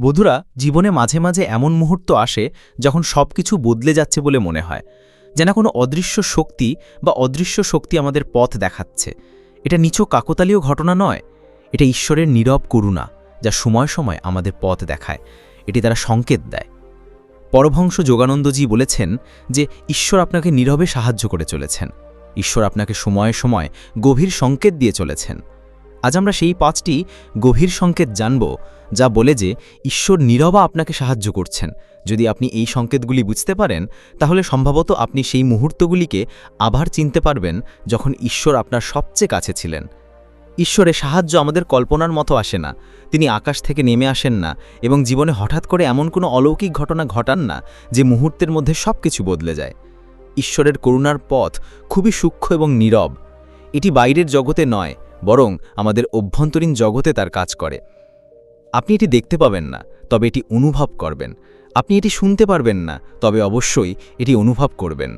বধুরা জীবনে মাঝে মাঝে এমন মুহূর্ত আসে যখন সব কিছু বদলে যাচ্ছে বলে মনে হয় যেন কোনো অদৃশ্য শক্তি বা অদৃশ্য শক্তি আমাদের পথ দেখাচ্ছে। এটা নিছক কাকতালীয় ঘটনা নয়, এটা ঈশ্বরের নীরব করুণা যা সময় সময় আমাদের পথ দেখায়, এটি তারা সংকেত দেয়। পরভংশ যোগানন্দজি বলেছেন যে, ঈশ্বর আপনাকে নীরবে সাহায্য করে চলেছেন। ঈশ্বর আপনাকে সময়ে সময় গভীর সংকেত দিয়ে চলেছেন। আজ আমরা সেই পাঁচটি গভীর সংকেত জানব যা বলে যে, ঈশ্বর নীরবা আপনাকে সাহায্য করছেন। যদি আপনি এই সংকেতগুলি বুঝতে পারেন, তাহলে সম্ভবত আপনি সেই মুহূর্তগুলিকে আবার চিনতে পারবেন যখন ঈশ্বর আপনার সবচেয়ে কাছে ছিলেন। ঈশ্বরের সাহায্য আমাদের কল্পনার মতো আসে না। তিনি আকাশ থেকে নেমে আসেন না এবং জীবনে হঠাৎ করে এমন কোনো অলৌকিক ঘটনা ঘটান না যে মুহূর্তের মধ্যে সব কিছু বদলে যায়। ঈশ্বরের করুণার পথ খুবই সূক্ষ্ম এবং নীরব। এটি বাইরের জগতে নয়, বরং আমাদের অভ্যন্তরীণ জগতে তার কাজ করে। আপনি এটি দেখতে পাবেন না, তবে এটি অনুভব করবেন। আপনি এটি শুনতে পারবেন না, তবে অবশ্যই এটি অনুভব করবেন।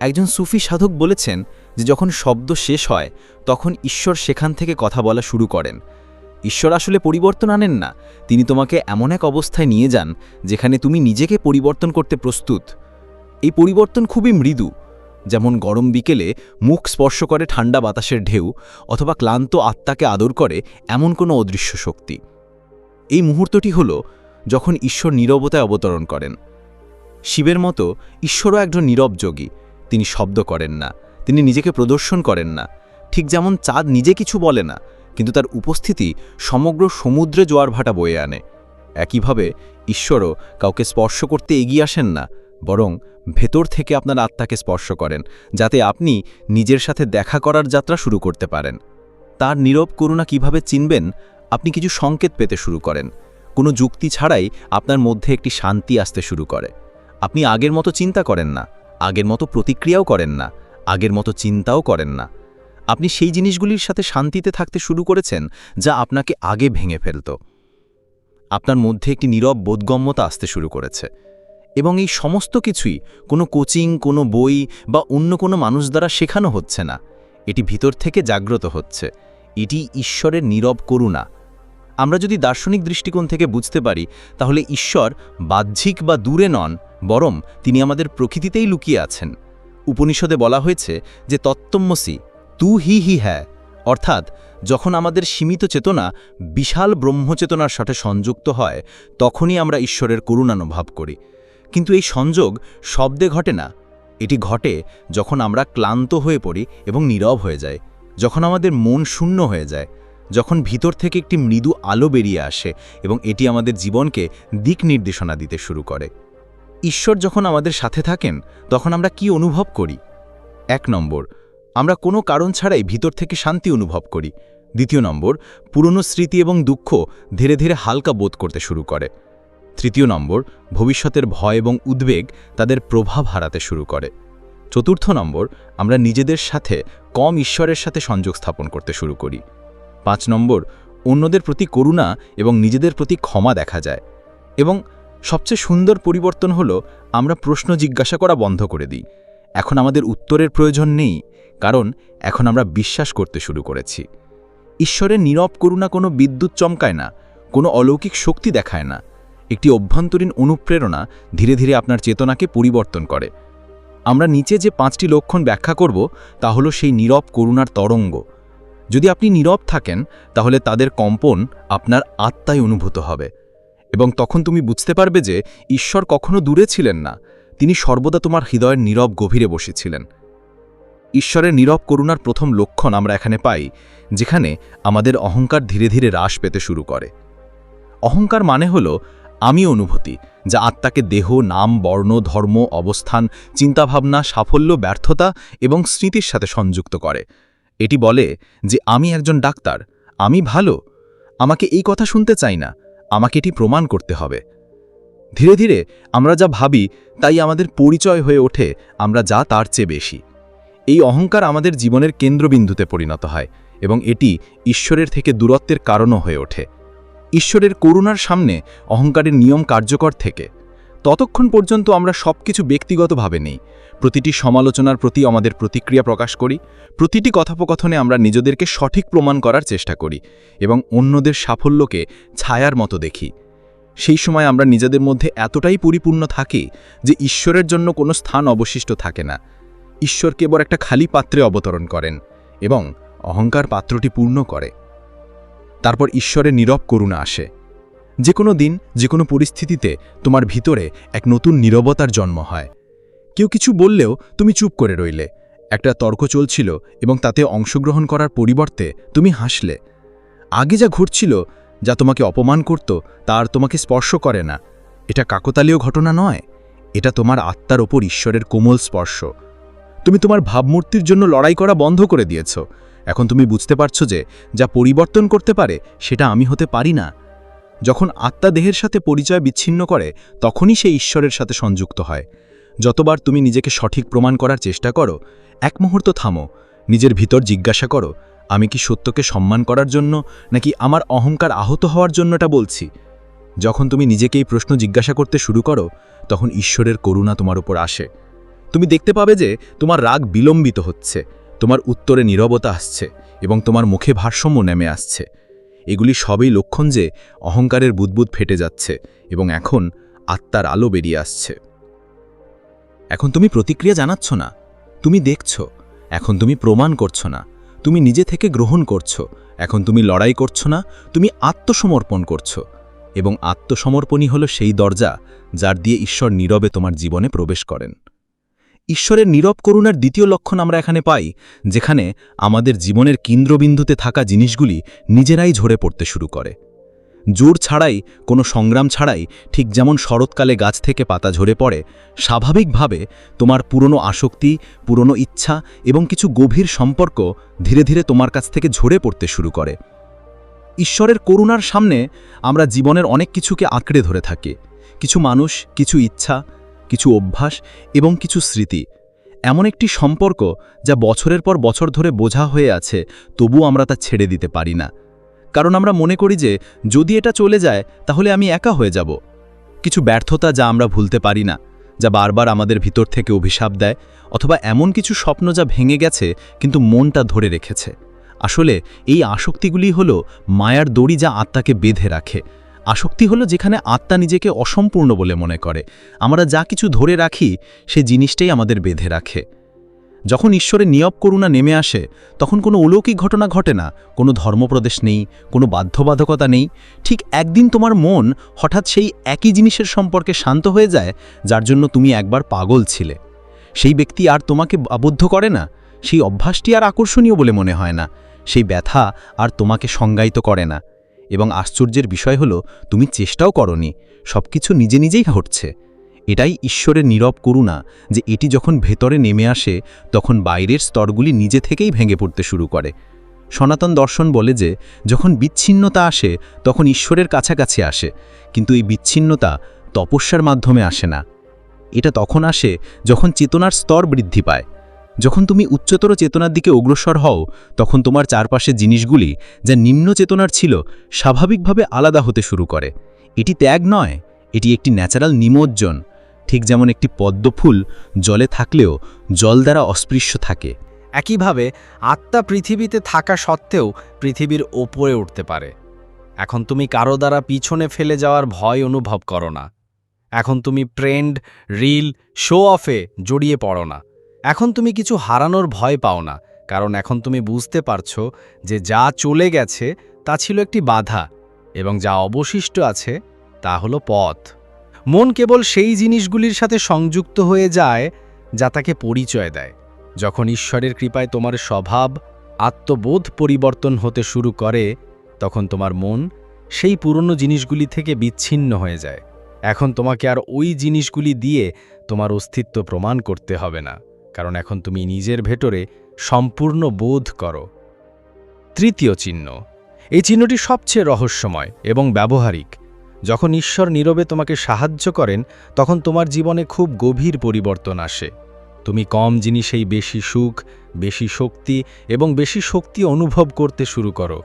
একজন সুফি সাধক বলেছেন যে যখন শব্দ শেষ হয়, তখন ঈশ্বর সেখান থেকে কথা বলা শুরু করেন। ঈশ্বর আসলে পরিবর্তন আনেন না, তিনি তোমাকে এমন এক অবস্থায় নিয়ে যান, যেখানে তুমি নিজেকে পরিবর্তন করতে প্রস্তুত। এই পরিবর্তন খুবই মৃদু, যেমন গরম বিকেলে মুখ স্পর্শ করে ঠান্ডা বাতাসের ঢেউ, অথবা ক্লান্ত আত্মাকে আদর করে এমন কোনো অদৃশ্য শক্তি। এই মুহূর্তটি হল যখন ঈশ্বর নীরবতায় অবতরণ করেন। শিবের মতো ঈশ্বরও একজন নীরব যোগী। তিনি শব্দ করেন না, তিনি নিজেকে প্রদর্শন করেন না। ঠিক যেমন চাঁদ নিজে কিছু বলে না, কিন্তু তার উপস্থিতি সমগ্র সমুদ্রে জোয়ার ভাটা বয়ে আনে। একইভাবে ঈশ্বরও কাউকে স্পর্শ করতে এগিয়ে আসেন না, বরং ভেতর থেকে আপনার আত্মাকে স্পর্শ করেন, যাতে আপনি নিজের সাথে দেখা করার যাত্রা শুরু করতে পারেন। তার নীরব করুণা কীভাবে চিনবেন আপনি কিছু সংকেত পেতে শুরু করেন। কোনো যুক্তি ছাড়াই আপনার মধ্যে একটি শান্তি আসতে শুরু করে। আপনি আগের মতো চিন্তা করেন না, আগের মতো প্রতিক্রিয়াও করেন না, আগের মতো চিন্তাও করেন না। আপনি সেই জিনিসগুলির সাথে শান্তিতে থাকতে শুরু করেছেন, যা আপনাকে আগে ভেঙে ফেলত। আপনার মধ্যে একটি নীরব বোধগম্যতা আসতে শুরু করেছে। এবং এই সমস্ত কিছুই কোনো কোচিং, কোনো বই বা অন্য কোনো মানুষ দ্বারা শেখানো হচ্ছে না। এটি ভিতর থেকে জাগ্রত হচ্ছে। এটি ঈশ্বরের নীরব করুণা। আমরা যদি দার্শনিক দৃষ্টিকোণ থেকে বুঝতে পারি, তাহলে ঈশ্বর বাহ্যিক বা দূরে নন, বরং তিনি আমাদের প্রকৃতিতেই লুকিয়ে আছেন। উপনিষদে বলা হয়েছে যে তত্ত্বমসি, তু হি হি হ্যাঁ অর্থাৎ যখন আমাদের সীমিত চেতনা বিশাল ব্রহ্মচেতনার সাথে সংযুক্ত হয়, তখনই আমরা ঈশ্বরের করুণানুভব করি। কিন্তু এই সংযোগ শব্দে ঘটে না। এটি ঘটে যখন আমরা ক্লান্ত হয়ে পড়ি এবং নীরব হয়ে যায় যখন আমাদের মন শূন্য হয়ে যায়, যখন ভিতর থেকে একটি মৃদু আলো বেরিয়ে আসে এবং এটি আমাদের জীবনকে দিক নির্দেশনা দিতে শুরু করে। ঈশ্বর যখন আমাদের সাথে থাকেন, তখন আমরা কি অনুভব করি? এক নম্বর, আমরা কোনো কারণ ছাড়াই ভিতর থেকে শান্তি অনুভব করি। দ্বিতীয় নম্বর, পুরনো স্মৃতি এবং দুঃখ ধীরে ধীরে হালকা বোধ করতে শুরু করে। তৃতীয় নম্বর, ভবিষ্যতের ভয় এবং উদ্বেগ তাদের প্রভাব হারাতে শুরু করে। চতুর্থ নম্বর, আমরা নিজেদের সাথে কম ঈশ্বরের সাথে সংযোগ স্থাপন করতে শুরু করি। পাঁচ নম্বর, অন্যদের প্রতি করুণা এবং নিজেদের প্রতি ক্ষমা দেখা যায়। এবং সবচেয়ে সুন্দর পরিবর্তন হল, আমরা প্রশ্ন জিজ্ঞাসা করা বন্ধ করে দিই। এখন আমাদের উত্তরের প্রয়োজন নেই, কারণ এখন আমরা বিশ্বাস করতে শুরু করেছি। ঈশ্বরের নীরব করুণা কোনো বিদ্যুৎ চমকায় না, কোনো অলৌকিক শক্তি দেখায় না। একটি অভ্যন্তরীণ অনুপ্রেরণা ধীরে ধীরে আপনার চেতনাকে পরিবর্তন করে। আমরা নিচে যে পাঁচটি লক্ষণ ব্যাখ্যা করব, তা হলো সেই নীরব করুণার তরঙ্গ। যদি আপনি নীরব থাকেন, তাহলে তাদের কম্পন আপনার আত্মায় অনুভূত হবে। এবং তখন তুমি বুঝতে পারবে যে ঈশ্বর কখনো দূরে ছিলেন না, তিনি সর্বদা তোমার হৃদয়ের নীরব গভীরে বসেছিলেন। ঈশ্বরের নীরব করুণার প্রথম লক্ষণ আমরা এখানে পাই, যেখানে আমাদের অহংকার ধীরে ধীরে হ্রাস পেতে শুরু করে। অহংকার মানে হল আমি অনুভূতি, যা আত্মাকে দেহ, নাম, বর্ণ, ধর্ম, অবস্থান, চিন্তাভাবনা, সাফল্য, ব্যর্থতা এবং স্মৃতির সাথে সংযুক্ত করে। এটি বলে যে আমি একজন ডাক্তার, আমি ভালো, আমাকে এই কথা শুনতে চাই না, আমাকে এটি প্রমাণ করতে হবে। ধীরে ধীরে আমরা যা ভাবি, তাই আমাদের পরিচয় হয়ে ওঠে, আমরা যা তার চেয়ে বেশি। এই অহংকার আমাদের জীবনের কেন্দ্রবিন্দুতে পরিণত হয় এবং এটি ঈশ্বরের থেকে দূরত্বের কারণও হয়ে ওঠে। ঈশ্বরের করুণার সামনে অহংকারের নিয়ম কার্যকর থেকে। ততক্ষণ পর্যন্ত আমরা সব কিছু ব্যক্তিগতভাবে নেই। প্রতিটি সমালোচনার প্রতি আমাদের প্রতিক্রিয়া প্রকাশ করি, প্রতিটি কথোপকথনে আমরা নিজেদেরকে সঠিক প্রমাণ করার চেষ্টা করি এবং অন্যদের সাফল্যকে ছায়ার মতো দেখি। সেই সময় আমরা নিজেদের মধ্যে এতটাই পরিপূর্ণ থাকি যে ঈশ্বরের জন্য কোনো স্থান অবশিষ্ট থাকে না। ঈশ্বর কেবল একটা খালি পাত্রে অবতরণ করেন এবং অহংকার পাত্রটি পূর্ণ করে। তারপর ঈশ্বরের নীরব করুণা আসে। যে কোনো দিন যে কোনো পরিস্থিতিতে তোমার ভিতরে এক নতুন নীরবতার জন্ম হয়। কেউ কিছু বললেও তুমি চুপ করে রইলে। একটা তর্ক চলছিল এবং তাতে অংশগ্রহণ করার পরিবর্তে তুমি হাসলে। আগে যা ঘটছিল, যা তোমাকে অপমান করত তার তোমাকে স্পর্শ করে না। এটা কাকতালীয় ঘটনা নয়। এটা তোমার আত্মার ওপর ঈশ্বরের কোমল স্পর্শ। তুমি তোমার ভাবমূর্তির জন্য লড়াই করা বন্ধ করে দিয়েছ। এখন তুমি বুঝতে পারছ যে যা পরিবর্তন করতে পারে, সেটা আমি হতে পারি না। যখন আত্মা দেহের সাথে পরিচয় বিচ্ছিন্ন করে, তখনই সে ঈশ্বরের সাথে সংযুক্ত হয়। যতবার তুমি নিজেকে সঠিক প্রমাণ করার চেষ্টা করো, এক মুহূর্ত থামো, নিজের ভিতর জিজ্ঞাসা করো, আমি কি সত্যকে সম্মান করার জন্য নাকি আমার অহংকার আহত হওয়ার জন্যটা বলছি? যখন তুমি নিজেকে এই প্রশ্ন জিজ্ঞাসা করতে শুরু করো, তখন ঈশ্বরের করুণা তোমার উপর আসে। তুমি দেখতে পাবে যে তোমার রাগ বিলম্বিত হচ্ছে। তোমার উত্তরে নীরবতা আসছে এবং তোমার মুখে ভারসাম্য নেমে আসছে। এগুলি সবই লক্ষণ যে অহংকারের বুদবুদ ফেটে যাচ্ছে এবং এখন আত্মার আলো বেরিয়ে আসছে। এখন তুমি প্রতিক্রিয়া জানাচ্ছ না। তুমি দেখছ। এখন তুমি প্রমাণ করছ না। তুমি নিজে থেকে গ্রহণ করছ। এখন তুমি লড়াই করছ না। তুমি আত্মসমর্পণ করছ। এবং আত্মসমর্পণই হলো সেই দরজা যার দিয়ে ঈশ্বর নীরবে তোমার জীবনে প্রবেশ করেন। ঈশ্বরের নীরব করুণার দ্বিতীয় লক্ষণ আমরা এখানে পাই, যেখানে আমাদের জীবনের কেন্দ্রবিন্দুতে থাকা জিনিসগুলি নিজেরাই ঝরে পড়তে শুরু করে। জোর ছাড়াই, কোনো সংগ্রাম ছাড়াই, ঠিক যেমন শরৎকালে গাছ থেকে পাতা ঝরে পড়ে, স্বাভাবিকভাবে তোমার পুরনো আসক্তি, পুরনো ইচ্ছা এবং কিছু গভীর সম্পর্ক ধীরে ধীরে তোমার কাছ থেকে ঝরে পড়তে শুরু করে। ঈশ্বরের করুণার সামনে আমরা জীবনের অনেক কিছুকে আঁকড়ে ধরে থাকি। কিছু মানুষ, কিছু ইচ্ছা কিছু অভ্যাস এবং কিছু স্মৃতি। এমন একটি সম্পর্ক যা বছরের পর বছর ধরে বোঝা হয়ে আছে তবু আমরা তা ছেড়ে দিতে পারি না। কারণ আমরা মনে করি যে, যদি এটা চলে যায়, তাহলে আমি একা হয়ে যাব। কিছু ব্যর্থতা যা আমরা ভুলতে পারি না, যা বারবার আমাদের ভিতর থেকে অভিশাপ দেয়, অথবা এমন কিছু স্বপ্ন যা ভেঙে গেছে, কিন্তু মনটা ধরে রেখেছে। আসলে এই আসক্তিগুলি হল মায়ার দড়ি যা আত্মাকে বেঁধে রাখে। আসক্তি হলো যেখানে আত্মা নিজেকে অসম্পূর্ণ বলে মনে করে। আমরা যা কিছু ধরে রাখি, সে জিনিসটাই আমাদের বেঁধে রাখে। যখন ঈশ্বরের নিয়ব করুণা নেমে আসে, তখন কোনো অলৌকিক ঘটনা ঘটে না। কোনো ধর্মপ্রদেশ নেই, কোনো বাধ্যবাধকতা নেই। ঠিক একদিন তোমার মন হঠাৎ সেই একই জিনিসের সম্পর্কে শান্ত হয়ে যায়, যার জন্য তুমি একবার পাগল ছিলে। সেই ব্যক্তি আর তোমাকে আবদ্ধ করে না। সেই অভ্যাসটি আর আকর্ষণীয় বলে মনে হয় না। সেই ব্যথা আর তোমাকে সংজ্ঞায়িত করে না। এবং আশ্চর্যের বিষয় হলো, তুমি চেষ্টাও করনি সব কিছু নিজে নিজেই ঘটছে। এটাই ঈশ্বরের নীরব করুণা, যে এটি যখন ভেতরে নেমে আসে, তখন বাইরের স্তরগুলি নিজে থেকেই ভেঙে পড়তে শুরু করে। সনাতন দর্শন বলে যে, যখন বিচ্ছিন্নতা আসে, তখন ঈশ্বরের কাছাকাছি আসে, কিন্তু এই বিচ্ছিন্নতা তপস্যার মাধ্যমে আসে না। এটা তখন আসে যখন চেতনার স্তর বৃদ্ধি পায়। যখন তুমি উচ্চতর চেতনার দিকে অগ্রসর হও, তখন তোমার চারপাশে জিনিসগুলি যা নিম্ন চেতনার ছিল স্বাভাবিকভাবে আলাদা হতে শুরু করে। এটি ত্যাগ নয়, এটি একটি ন্যাচারাল নিমজ্জন, ঠিক যেমন একটি পদ্মফুল জলে থাকলেও জল দ্বারা অস্পৃশ্য থাকে। একইভাবে আত্মা পৃথিবীতে থাকা সত্ত্বেও পৃথিবীর ওপরে উঠতে পারে। এখন তুমি কারও দ্বারা পিছনে ফেলে যাওয়ার ভয় অনুভব করো না। এখন তুমি ট্রেন্ড, রিল শো অফে জড়িয়ে পড়ো না। এখন তুমি কিছু হারানোর ভয় পাও না, কারণ এখন তুমি বুঝতে পারছ যে যা চলে গেছে তা ছিল একটি বাধা এবং যা অবশিষ্ট আছে তা হলো পথ। মন কেবল সেই জিনিসগুলির সাথে সংযুক্ত হয়ে যায় যা তাকে পরিচয় দেয়। যখন ঈশ্বরের কৃপায় তোমার স্বভাব, আত্মবোধ পরিবর্তন হতে শুরু করে, তখন তোমার মন সেই পুরনো জিনিসগুলি থেকে বিচ্ছিন্ন হয়ে যায়। এখন তোমাকে আর ওই জিনিসগুলি দিয়ে তোমার অস্তিত্ব প্রমাণ করতে হবে না। কারণ এখন তুমি নিজের ভেতরে সম্পূর্ণ বোধ করো। তৃতীয় চিহ্ন, এই চিহ্নটি সবচেয়ে রহস্যময় এবং ব্যবহারিক। যখন ঈশ্বর নীরবে তোমাকে সাহায্য করেন, তখন তোমার জীবনে খুব গভীর পরিবর্তন আসে। তুমি কম জিনিসেই বেশি সুখ, বেশি শক্তি এবং বেশি শক্তি অনুভব করতে শুরু করো।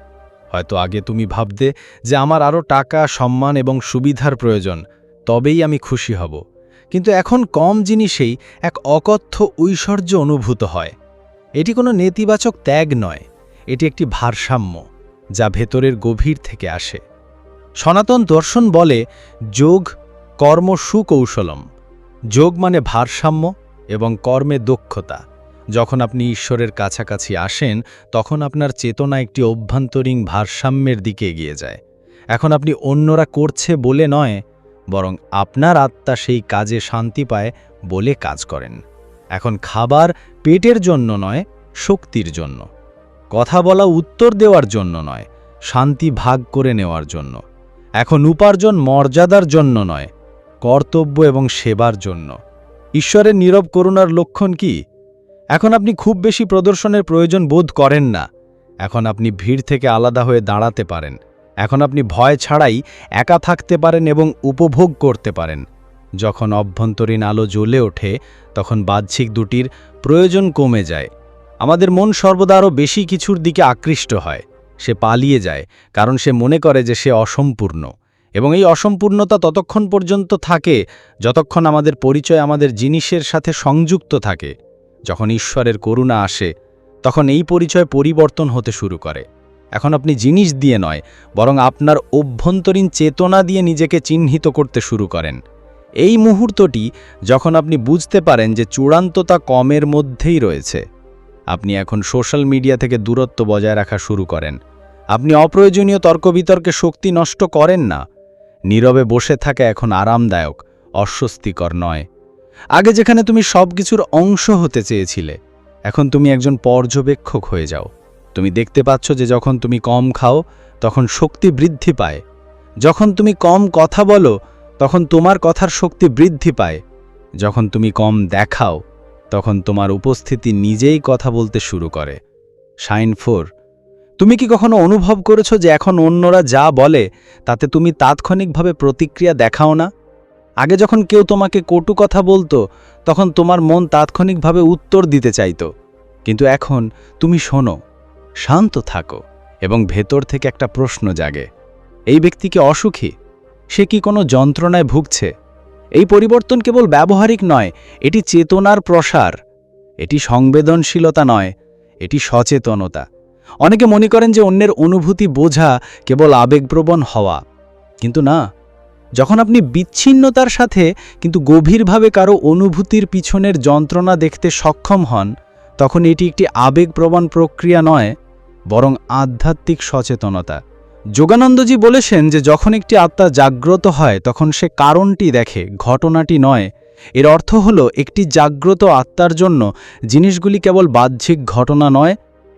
হয়তো আগে তুমি ভাবতে যে আমার আরও টাকা, সম্মান এবং সুবিধার প্রয়োজন, তবেই আমি খুশি হব। কিন্তু এখন কম জিনিসেই এক অকথ্য ঐশ্বর্য অনুভূত হয়। এটি কোনো নেতিবাচক ত্যাগ নয়, এটি একটি ভারসাম্য, যা ভেতরের গভীর থেকে আসে। সনাতন দর্শন বলে যোগ, কর্ম সুকৌশলম। যোগ মানে ভারসাম্য এবং কর্মে দক্ষতা। যখন আপনি ঈশ্বরের কাছাকাছি আসেন, তখন আপনার চেতনা একটি অভ্যন্তরীণ ভারসাম্যের দিকে এগিয়ে যায়। এখন আপনি অন্যরা করছে বলে নয় বরং আপনার আত্মা সেই কাজে শান্তি পায় বলে কাজ করেন। এখন খাবার পেটের জন্য নয়, শক্তির জন্য। কথা বলা উত্তর দেওয়ার জন্য নয়, শান্তি ভাগ করে নেওয়ার জন্য। এখন উপার্জন মর্যাদার জন্য নয়, কর্তব্য এবং সেবার জন্য। ঈশ্বরের নীরব করুণার লক্ষণ কি? এখন আপনি খুব বেশি প্রদর্শনের প্রয়োজন বোধ করেন না। এখন আপনি ভিড় থেকে আলাদা হয়ে দাঁড়াতে পারেন। এখন আপনি ভয় ছাড়াই একা থাকতে পারেন এবং উপভোগ করতে পারেন। যখন অভ্যন্তরীণ আলো জ্বলে ওঠে, তখন বাহ্যিক দুটির প্রয়োজন কমে যায়। আমাদের মন সর্বদা আরও বেশি কিছুর দিকে আকৃষ্ট হয়। সে পালিয়ে যায়, কারণ সে মনে করে যে সে অসম্পূর্ণ। এবং এই অসম্পূর্ণতা ততক্ষণ পর্যন্ত থাকে, যতক্ষণ আমাদের পরিচয় আমাদের জিনিসের সাথে সংযুক্ত থাকে। যখন ঈশ্বরের করুণা আসে, তখন এই পরিচয় পরিবর্তন হতে শুরু করে। এখন আপনি জিনিস দিয়ে নয়, বরং আপনার অভ্যন্তরীণ চেতনা দিয়ে নিজেকে চিহ্নিত করতে শুরু করেন। এই মুহূর্তটি যখন আপনি বুঝতে পারেন যে চূড়ান্ততা কমের মধ্যেই রয়েছে, আপনি এখন সোশ্যাল মিডিয়া থেকে দূরত্ব বজায় রাখা শুরু করেন। আপনি অপ্রয়োজনীয় তর্কবিতর্কে শক্তি নষ্ট করেন না। নীরবে বসে থাকা এখন আরামদায়ক, অস্বস্তিকর নয়। আগে যেখানে তুমি সব কিছুর অংশ হতে চেয়েছিলে, এখন তুমি একজন পর্যবেক্ষক হয়ে যাও। তুমি দেখতে পাচ্ছ যে যখন তুমি কম খাও, তখন শক্তি বৃদ্ধি পায়। যখন তুমি কম কথা বলো, তখন তোমার কথার শক্তি বৃদ্ধি পায়। যখন তুমি কম দেখাও, তখন তোমার উপস্থিতি নিজেই কথা বলতে শুরু করে। সাইন ফোর, তুমি কি কখনো অনুভব করেছ যে এখন অন্যরা যা বলে, তাতে তুমি তাৎক্ষণিকভাবে প্রতিক্রিয়া দেখাও না? আগে যখন কেউ তোমাকে কটু কথা বলতো, তখন তোমার মন তাৎক্ষণিকভাবে উত্তর দিতে চাইতো। কিন্তু এখন তুমি শোনো শান্ত থাকো এবং ভেতর থেকে একটা প্রশ্ন জাগে, এই ব্যক্তিকে অসুখী? সে কি কোনো যন্ত্রণায় ভুগছে? এই পরিবর্তন কেবল ব্যবহারিক নয়, এটি চেতনার প্রসার। এটি সংবেদনশীলতা নয়, এটি সচেতনতা। অনেকে মনে করেন যে অন্যের অনুভূতি বোঝা কেবল আবেগপ্রবণ হওয়া। কিন্তু না, যখন আপনি বিচ্ছিন্নতার সাথে, কিন্তু গভীরভাবে কারও অনুভূতির পিছনের যন্ত্রণা দেখতে সক্ষম হন তখন এটি একটি আবেগপ্রবণ প্রক্রিয়া নয়, বরং আধ্যাত্মিক সচেতনতা। যোগানন্দজি বলেছেন যে যখন একটি আত্মা জাগ্রত হয়, তখন সে কারণটি দেখে, ঘটনাটি নয়। এর অর্থ হল, একটি জাগ্রত আত্মার জন্য জিনিসগুলি কেবল বাহ্যিক ঘটনা নয়,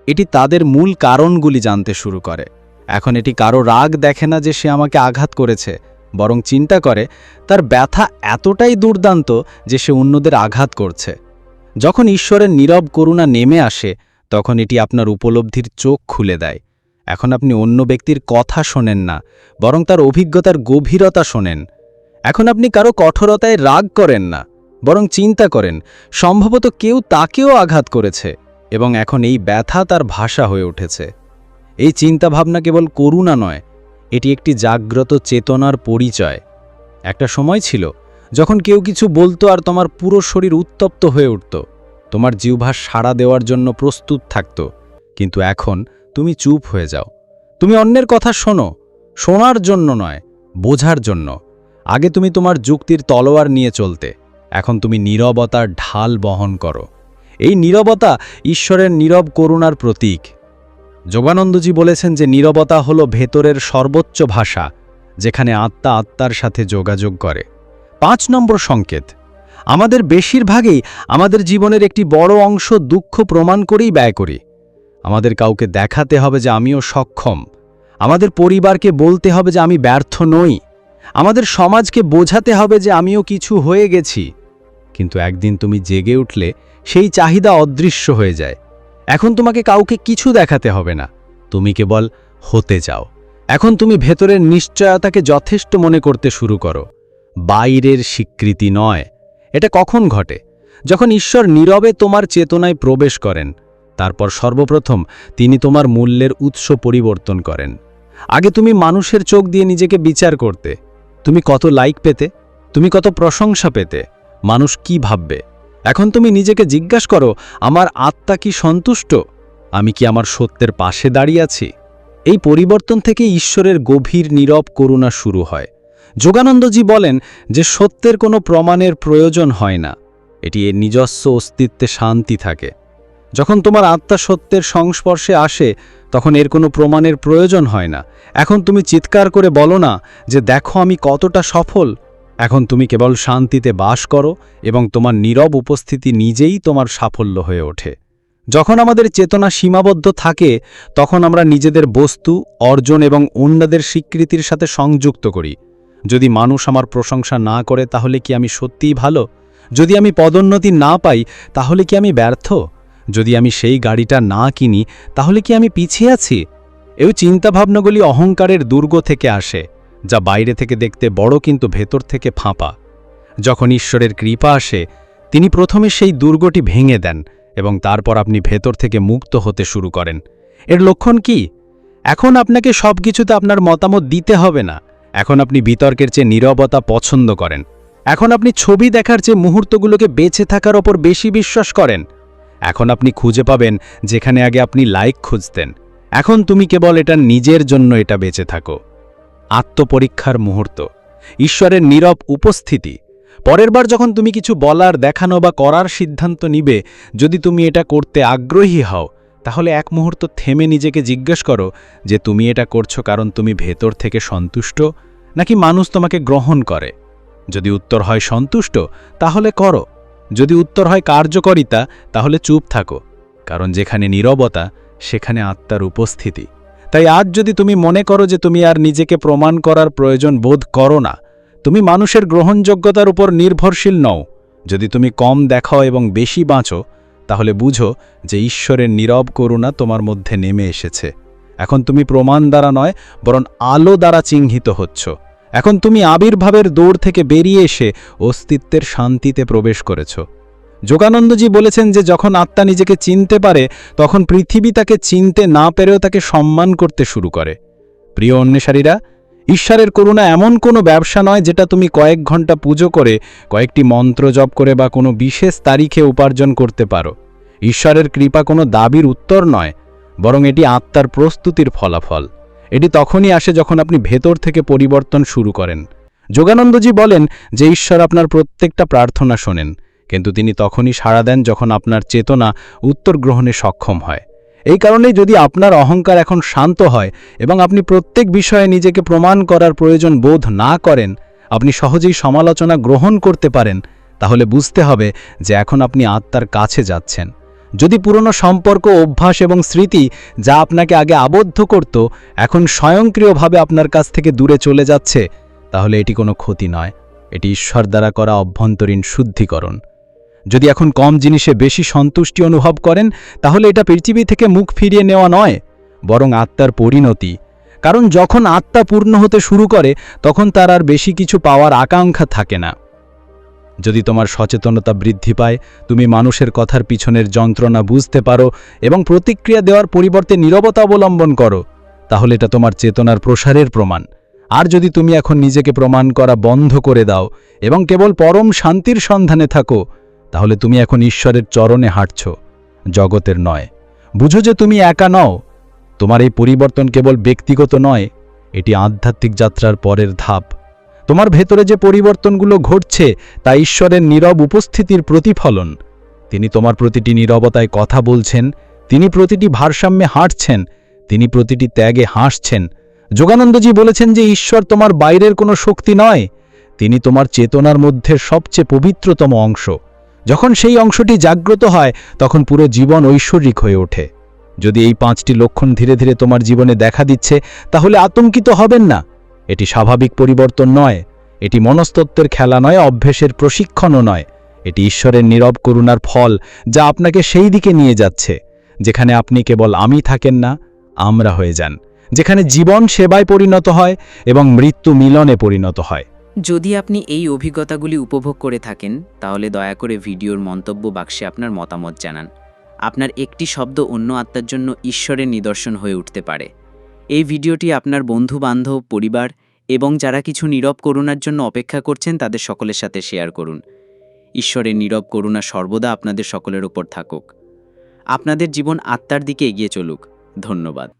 এটি তাদের মূল কারণগুলি জানতে শুরু করে। এখন এটি কারও রাগ দেখে না যে সে আমাকে আঘাত করেছে, বরং চিন্তা করে, তার ব্যথা এতটাই দুর্দান্ত যে সে অন্যদের আঘাত করছে। যখন ঈশ্বরের নীরব করুণা নেমে আসে, তখন এটি আপনার উপলব্ধির চোখ খুলে দেয়। এখন আপনি অন্য ব্যক্তির কথা শোনেন না, বরং তার অভিজ্ঞতার গভীরতা শোনেন। এখন আপনি কারও কঠোরতায় রাগ করেন না, বরং চিন্তা করেন, সম্ভবত কেউ তাকেও আঘাত করেছে, এবং এখন এই ব্যথা তার ভাষা হয়ে উঠেছে। এই চিন্তাভাবনা কেবল করুণা নয়, এটি একটি জাগ্রত চেতনার পরিচয়। একটা সময় ছিল যখন কেউ কিছু বলতো আর তোমার পুরো শরীর উত্তপ্ত হয়ে উঠত, তোমার জিহ্বা সাড়া দেওয়ার জন্য প্রস্তুত থাকত, কিন্তু এখন তুমি চুপ হয়ে যাও। তুমি অন্যের কথা শোনো, শোনার জন্য নয়, বোঝার জন্য। আগে তুমি তোমার যুক্তির তলোয়ার নিয়ে চলতে, এখন তুমি নীরবতার ঢাল বহন করো। এই নীরবতা ঈশ্বরের নীরব করুণার প্রতীক। যোগানন্দজি বলেছেন যে নীরবতা হল ভেতরের সর্বোচ্চ ভাষা, যেখানে আত্মা আত্মার সাথে যোগাযোগ করে। পাঁচ নম্বর সংকেত। আমাদের বেশিরভাগই আমাদের জীবনের একটি বড় অংশ দুঃখ প্রমাণ করেই ব্যয় করি। আমাদের কাউকে দেখাতে হবে যে আমিও সক্ষম। আমাদের পরিবারকে বলতে হবে যে আমি ব্যর্থ নই। আমাদের সমাজকে বোঝাতে হবে যে আমিও কিছু হয়ে গেছি। কিন্তু একদিন তুমি জেগে উঠলে সেই চাহিদা অদৃশ্য হয়ে যায়। এখন তোমাকে কাউকে কিছু দেখাতে হবে না। তুমি কেবল হতে চাও। এখন তুমি ভেতরের নিশ্চয়তাকে যথেষ্ট মনে করতে শুরু করো। বাইরের স্বীকৃতি নয়। এটা কখন ঘটে? যখন ঈশ্বর নীরবে তোমার চেতনায় প্রবেশ করেন, তারপর সর্বপ্রথম তিনি তোমার মূল্যের উৎস পরিবর্তন করেন। আগে তুমি মানুষের চোখ দিয়ে নিজেকে বিচার করতে। তুমি কত লাইক পেতে? তুমি কত প্রশংসা পেতে? মানুষ কি ভাববে? এখন তুমি নিজেকে জিজ্ঞাসা করো, আমার আত্মা কি সন্তুষ্ট? আমি কি আমার সত্যের পাশে দাঁড়িয়ে আছি? এই পরিবর্তন থেকে ঈশ্বরের গভীর নীরব করুণা শুরু হয়। যোগানন্দজি বলেন যে সত্যের কোনো প্রমাণের প্রয়োজন হয় না। এটি এর নিজস্ব অস্তিত্বে শান্তি থাকে। যখন তোমার আত্মা সত্যের সংস্পর্শে আসে, তখন এর কোনো প্রমাণের প্রয়োজন হয় না। এখন তুমি চিৎকার করে বলো না যে দেখো আমি কতটা সফল। এখন তুমি কেবল শান্তিতে বাস করো এবং তোমার নীরব উপস্থিতি নিজেই তোমার সাফল্য হয়ে ওঠে। যখন আমাদের চেতনা সীমাবদ্ধ থাকে, তখন আমরা নিজেদের বস্তু, অর্জন এবং অন্যদের স্বীকৃতির সাথে সংযুক্ত করি। যদি মানুষ আমার প্রশংসা না করে, তাহলে কি আমি সত্যিই ভালো? যদি আমি পদোন্নতি না পাই, তাহলে কি আমি ব্যর্থ? যদি আমি সেই গাড়িটা না কিনি, তাহলে কি আমি পিছিয়ে আছি? এই চিন্তাভাবনাগুলি অহংকারের দুর্গ থেকে আসে, যা বাইরে থেকে দেখতে বড় কিন্তু ভেতর থেকে ফাঁপা। যখন ঈশ্বরের কৃপা আসে, তিনি প্রথমে সেই দুর্গটি ভেঙে দেন এবং তারপর আপনি ভেতর থেকে মুক্ত হতে শুরু করেন। এর লক্ষণ কি? এখন আপনাকে সব কিছুতে আপনার মতামত দিতে হবে না। এখন আপনি বিতর্কের চেয়ে নীরবতা পছন্দ করেন। এখন আপনি ছবি দেখার চেয়ে মুহূর্তগুলোকে বেঁচে থাকার ওপর বেশি বিশ্বাস করেন। এখন আপনি খুঁজে পাবেন যেখানে আগে আপনি লাইক খুঁজতেন। এখন তুমি কেবল এটা নিজের জন্য এটা বেঁচে থাকো। আত্মপরীক্ষার মুহূর্ত। ঈশ্বরের নীরব উপস্থিতি। পরের বার যখন তুমি কিছু বলার, দেখানো বা করার সিদ্ধান্ত নিবে, যদি তুমি এটা করতে আগ্রহী হও তাহলে এক মুহূর্ত থেমে নিজেকে জিজ্ঞেস করো যে তুমি এটা করছ কারণ তুমি ভেতর থেকে সন্তুষ্ট, নাকি মানুষ তোমাকে গ্রহণ করে? যদি উত্তর হয় সন্তুষ্ট, তাহলে করো। যদি উত্তর হয় কার্যকরিতা, তাহলে চুপ থাকো। কারণ যেখানে নীরবতা, সেখানে আত্মার উপস্থিতি। তাই আজ যদি তুমি মনে করো যে তুমি আর নিজেকে প্রমাণ করার প্রয়োজন বোধ করো না, তুমি মানুষের গ্রহণযোগ্যতার উপর নির্ভরশীল নও। যদি তুমি কম দেখাও এবং বেশি বাঁচো তাহলে বুঝো যে ঈশ্বরের নীরব করুণা তোমার মধ্যে নেমে এসেছে। এখন তুমি প্রমাণ দ্বারা নয়, বরং আলো দ্বারা চিহ্নিত হচ্ছ। এখন তুমি আবির্ভাবের দৌড় থেকে বেরিয়ে এসে অস্তিত্বের শান্তিতে প্রবেশ করেছ। যোগানন্দজি বলেছেন যে যখন আত্মা নিজেকে চিনতে পারে, তখন পৃথিবী তাকে চিনতে না পেরেও তাকে সম্মান করতে শুরু করে। প্রিয় অন্বেষারীরা ঈশ্বরের করুণা এমন কোনো ব্যবসা নয় যেটা তুমি কয়েক ঘণ্টা পুজো করে, কয়েকটি মন্ত্র জপ করে বা কোনো বিশেষ তারিখে উপার্জন করতে পারো। ঈশ্বরের কৃপা কোনো দাবির উত্তর নয়, বরং এটি আত্মার প্রস্তুতির ফলাফল। এটি তখনই আসে যখন আপনি ভেতর থেকে পরিবর্তন শুরু করেন। যোগানন্দজি বলেন যে ঈশ্বর আপনার প্রত্যেকটা প্রার্থনা শোনেন, কিন্তু তিনি তখনই সাড়া দেন যখন আপনার চেতনা উত্তর গ্রহণে সক্ষম হয়। এই কারণেই যদি আপনার অহংকার এখন শান্ত হয় এবং আপনি প্রত্যেক বিষয়ে নিজেকে প্রমাণ করার প্রয়োজন বোধ না করেন, আপনি সহজেই সমালোচনা গ্রহণ করতে পারেন, তাহলে বুঝতে হবে যে এখন আপনি আত্মার কাছে যাচ্ছেন। যদি পুরনো সম্পর্ক, অভ্যাস এবং স্মৃতি যা আপনাকে আগে আবদ্ধ করত, এখন স্বয়ংক্রিয়ভাবে আপনার কাছ থেকে দূরে চলে যাচ্ছে, তাহলে এটি কোনো ক্ষতি নয়। এটি ঈশ্বর দ্বারা করা অভ্যন্তরীণ শুদ্ধিকরণ। যদি এখন কম জিনিসে বেশি সন্তুষ্টি অনুভব করেন, তাহলে এটা পৃথিবী থেকে মুখ ফিরিয়ে নেওয়া নয়, বরং আত্মার পরিণতি। কারণ যখন আত্মা পূর্ণ হতে শুরু করে, তখন তার আর বেশি কিছু পাওয়ার আকাঙ্ক্ষা থাকে না। যদি তোমার সচেতনতা বৃদ্ধি পায়, তুমি মানুষের কথার পিছনের যন্ত্রণা বুঝতে পারো এবং প্রতিক্রিয়া দেওয়ার পরিবর্তে নীরবতা অবলম্বন করো, তাহলে এটা তোমার চেতনার প্রসারের প্রমাণ। আর যদি তুমি এখন নিজেকে প্রমাণ করা বন্ধ করে দাও এবং কেবল পরম শান্তির সন্ধানে থাকো তাহলে তুমি এখন ঈশ্বরের চরণে হাঁটছ, জগতের নয়। বুঝো যে তুমি একা নও। তোমার এই পরিবর্তন কেবল ব্যক্তিগত নয়, এটি আধ্যাত্মিক যাত্রার পরের ধাপ। তোমার ভেতরে যে পরিবর্তনগুলো ঘটছে, তা ঈশ্বরের নীরব উপস্থিতির প্রতিফলন। তিনি তোমার প্রতিটি নীরবতায় কথা বলছেন, তিনি প্রতিটি ভারসাম্যে হাঁটছেন, তিনি প্রতিটি ত্যাগে হাসছেন। যোগানন্দজি বলেছেন যে ঈশ্বর তোমার বাইরের কোনো শক্তি নয়, তিনি তোমার চেতনার মধ্যে সবচেয়ে পবিত্রতম অংশ। যখন সেই অংশটি জাগ্রত হয়, তখন পুরো জীবন ঐশ্বরিক হয়ে ওঠে। যদি এই পাঁচটি লক্ষণ ধীরে ধীরে তোমার জীবনে দেখা দিচ্ছে, তাহলে আতঙ্কিত হবেন না। এটি স্বাভাবিক পরিবর্তন নয়। এটি মনস্তত্ত্বের খেলা নয়, অভ্যেসের প্রশিক্ষণও নয়। এটি ঈশ্বরের নীরব করুণার ফল, যা আপনাকে সেই দিকে নিয়ে যাচ্ছে। যেখানে আপনি কেবল আমি থাকেন না, আমরা হয়ে যান। যেখানে জীবন সেবায় পরিণত হয় এবং মৃত্যু মিলনে পরিণত হয়। যদি আপনি এই অভিজ্ঞতাগুলি উপভোগ করে থাকেন, তাহলে দয়া করে ভিডিওর মন্তব্য বাক্সে আপনার মতামত জানান। আপনার একটি শব্দ অন্য আত্মার জন্য ঈশ্বরের নিদর্শন হয়ে উঠতে পারে। এই ভিডিওটি আপনার বন্ধু বান্ধব পরিবার এবং যারা কিছু নীরব করুণার জন্য অপেক্ষা করছেন, তাদের সকলের সাথে শেয়ার করুন। ঈশ্বরের নীরব করুণা সর্বদা আপনাদের সকলের ওপর থাকুক। আপনাদের জীবন আত্মার দিকে এগিয়ে চলুক। ধন্যবাদ।